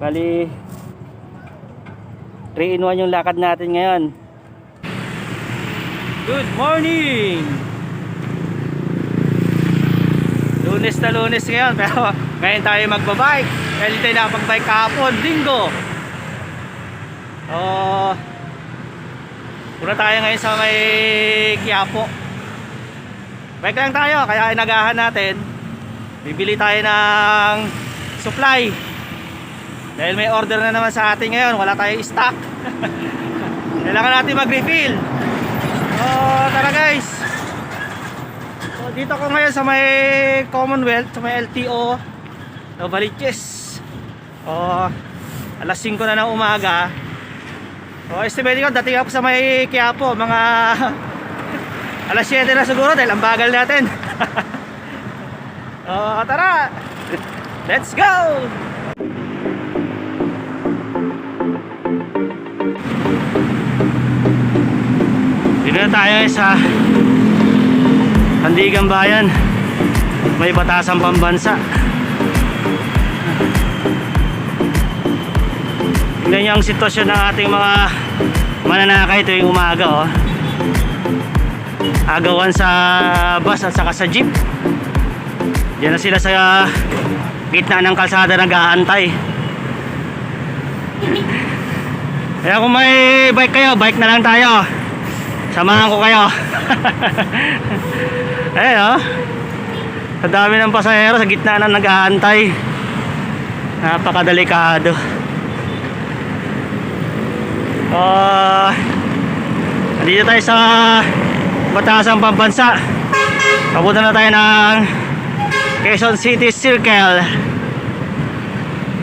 Bali 3 in 1 yung lakad natin ngayon. Good morning! Lunes na lunes ngayon pero ngayon tayo magbabike. Hindi tayo nakapag-bike kahapon, linggo. Oh, Puna tayo ngayon sa may Quiapo. Bike lang tayo, kaya inagahan natin. Bibili tayo ng supply. Dahil may order na naman sa atin ngayon, wala tayong stock. Kailangan natin mag-refill. Oh, tara guys. So, dito ko ngayon sa may Commonwealth, sa may LTO, Novaliches. Oh, alas 5 na ng umaga. Oh, estimate ko, dating ako sa may Quiapo, mga alas 7 na siguro dahil ang bagal natin. oh, tara! Let's go! Tayo sa Pandigang Bayan. May batasang pambansa. Tingnan niyo ang sitwasyon ng ating mga mananakay tuwing umaga oh. Agawan sa bus at saka sa jeep. Diyan na sila sa gitna ng kalsada nag-aantay. Kaya kung may bike kayo, bike na lang tayo. Samahan ko kayo. Ayun oh. Sa dami ng pasahero sa gitna na nag-aantay. Napakadelikado. Ah, dito tayo sa Batasang Pambansa. Papunta na tayo ng Quezon City Circle.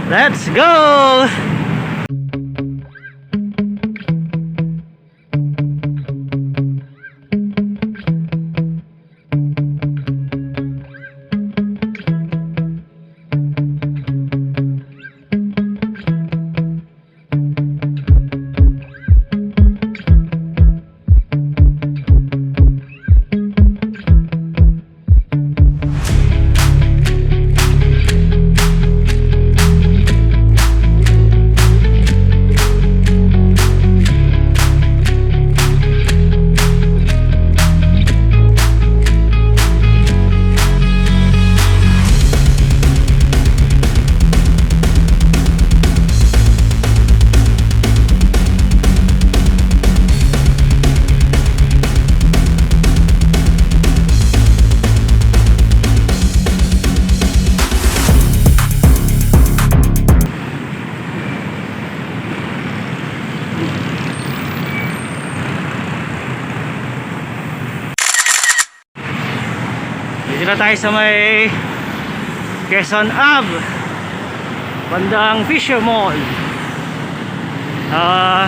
Let's go! Dito tayo sa may Quezon Ave bandang Fisher Mall. Ah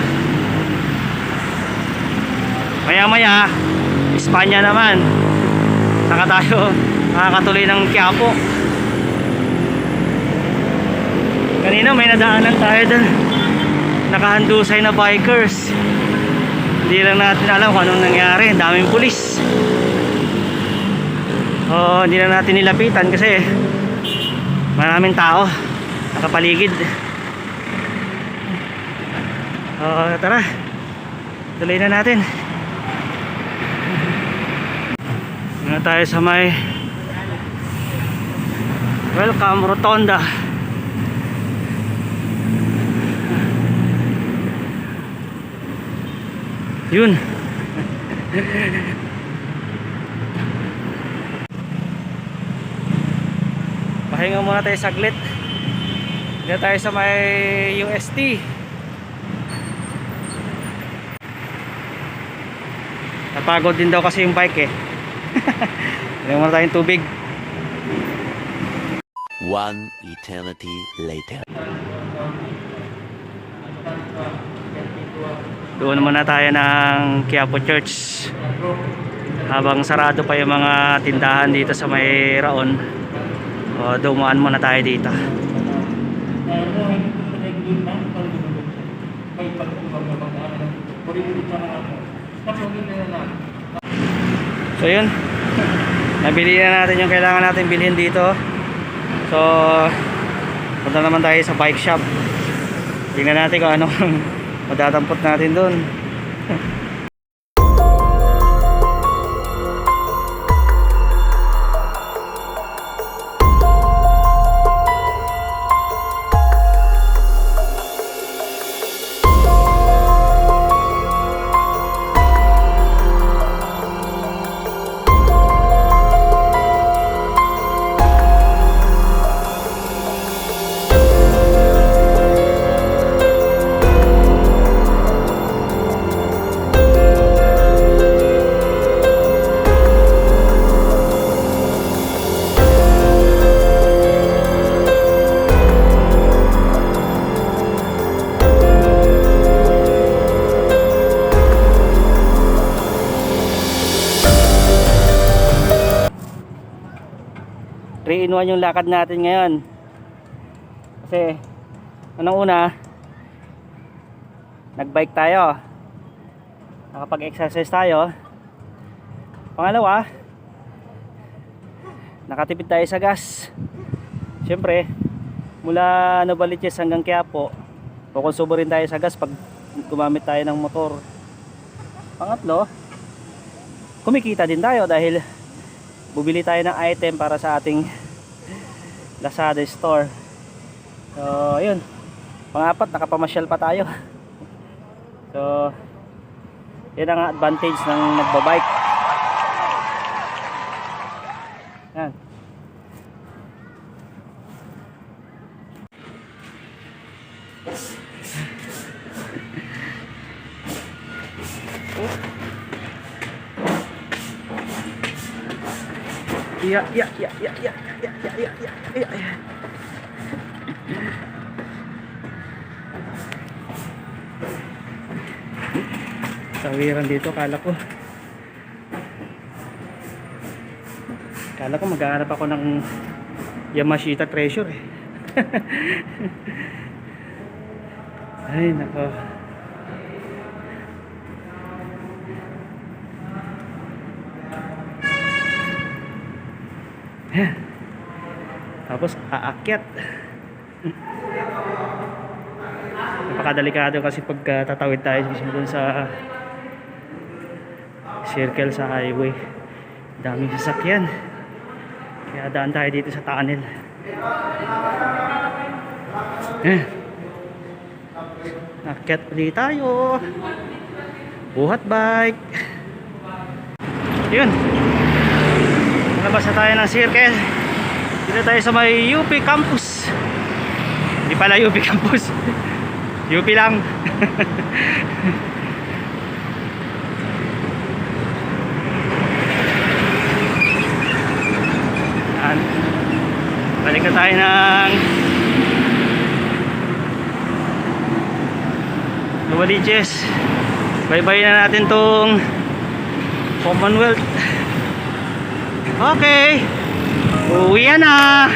maya maya Espanya naman. Saka tayo nakakatuloy ng Quiapo. Kanina may nadaanan tayo dun. Nakahandusay na bikers. Hindi lang natin alam kung anong nangyari. Ang daming pulis Oh, hindi na natin nilapitan kasi maraming tao nakapaligid. Oh, tara. Tuloy na natin. Muna tayo sa may Welcome Rotonda. Yun. Pahinga muna tayo saglit. Dito tayo sa may UST. Napagod din daw kasi yung bike eh. Pahinga muna tayong tubig. One eternity later. Doon muna tayo ng Quiapo Church. Habang sarado pa yung mga tindahan dito sa may Raon. O, dumaan muna tayo dito. So yun. Nabili na natin yung kailangan natin bilhin dito. So punta naman tayo sa bike shop. Tingnan natin kung ano madadampot natin doon. Three in one yung lakad natin ngayon. Kasi, unang una, nagbike tayo. Nakapag-exercise tayo. Pangalawa, nakatipid tayo sa gas. Siyempre, mula Novaliches hanggang Quiapo, kukonsumo rin tayo sa gas pag gumamit tayo ng motor. Pangatlo, kumikita din tayo dahil bubili tayo ng item para sa ating Lazada store. So, yun. Pangapat, nakapamasyal pa tayo. So, yun ang advantage ng nagbabike. Yan. Iya, iya, iya, iya, iya, iya, iya, iya, iya, iya. Sawiran dito, kala ko. Kala ko maghahanap ako ng Yamashita Treasure eh. Ay, nako. Tapos aakyat. Napakadelikado kasi pag tatawid tayo mismo dun sa circle sa highway. Daming sasakyan. Kaya daan tayo dito sa tunnel. Eh. Akyat ulit tayo. Buhat bike. Yun. Nalabas na tayo ng circle. Dito tayo sa may UP campus. Hindi pala UP campus. UP lang. Balik na tayo ng Lumaliches. Bye-bye na natin tong Commonwealth. Okay. Uwi na.